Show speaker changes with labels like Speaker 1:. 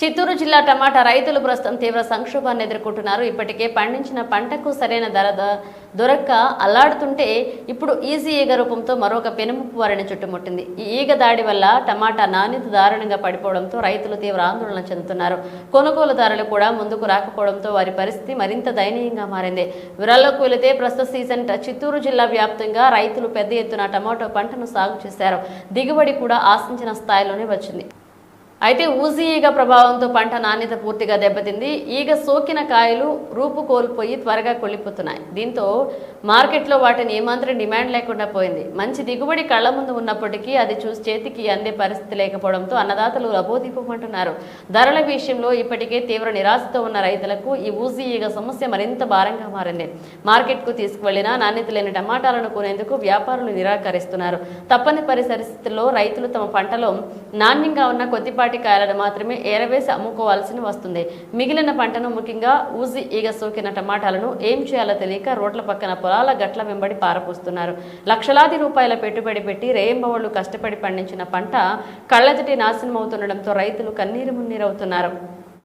Speaker 1: చిత్తూరు జిల్లా టమాటా రైతులు ప్రస్తుతం తీవ్ర సంక్షోభాన్ని ఎదుర్కొంటున్నారు. ఇప్పటికే పండించిన పంటకు సరైన ధర దొరక్క అల్లాడుతుంటే ఇప్పుడు ఈజీ ఈగ రూపంతో మరొక పెనుముప్పు వారిని చుట్టుముట్టింది. ఈ ఈగ దాడి వల్ల టమాటా నాణ్యత దారుణంగా పడిపోవడంతో రైతులు తీవ్ర ఆందోళన చెందుతున్నారు. కొనుగోలుదారులు కూడా ముందుకు రాకపోవడంతో వారి పరిస్థితి మరింత దయనీయంగా మారింది. వివరాల్లోకి వెళితే ప్రస్తుత సీజన్ చిత్తూరు జిల్లా వ్యాప్తంగా రైతులు పెద్ద ఎత్తున టమాటో పంటను సాగు చేశారు. దిగుబడి కూడా ఆశించిన స్థాయిలోనే వచ్చింది. అయితే ఊజీ ఈగ ప్రభావంతో పంట నాణ్యత పూర్తిగా దెబ్బతింది. ఈగ సోకిన కాయలు రూపు కోల్పోయి త్వరగా కొల్లిపోతున్నాయి. దీంతో మార్కెట్లో వాటిని ఏమాత్రం డిమాండ్ లేకుండా పోయింది. మంచి దిగుబడి కళ్ళ ముందు ఉన్నప్పటికీ అది చూసి చేతికి అందే పరిస్థితి లేకపోవడంతో అన్నదాతలు రబోదీపమంటున్నారు ధరల విషయంలో ఇప్పటికే తీవ్ర నిరాశతో ఉన్న రైతులకు ఈ ఊజీ ఈగ సమస్య మరింత భారంగా మారింది. మార్కెట్కు తీసుకువెళ్ళినా నాణ్యత లేని టమాటాలను కొనేందుకు వ్యాపారులు నిరాకరిస్తున్నారు. తప్పని పరిస్థితుల్లో రైతులు తమ పంటలో నాణ్యంగా ఉన్న కొద్దిపాటి కాయలను మాత్రమే ఏరవేసి అమ్ముకోవాల్సి వస్తుంది. మిగిలిన పంటను ముఖ్యంగా ఊజి ఈగ సోకిన టమాటాలను ఏం చేయాలో తెలియక రోడ్ల పక్కన పొలాలు గట్ల వెంబడి పారపోస్తున్నారు. లక్షలాది రూపాయల పెట్టుబడి పెట్టి రేయింబవళ్ళు కష్టపడి పండించిన పంట కళ్ళెదుటి నాశనం అవుతుండడంతో రైతులు కన్నీరు మున్నీరవుతున్నారు.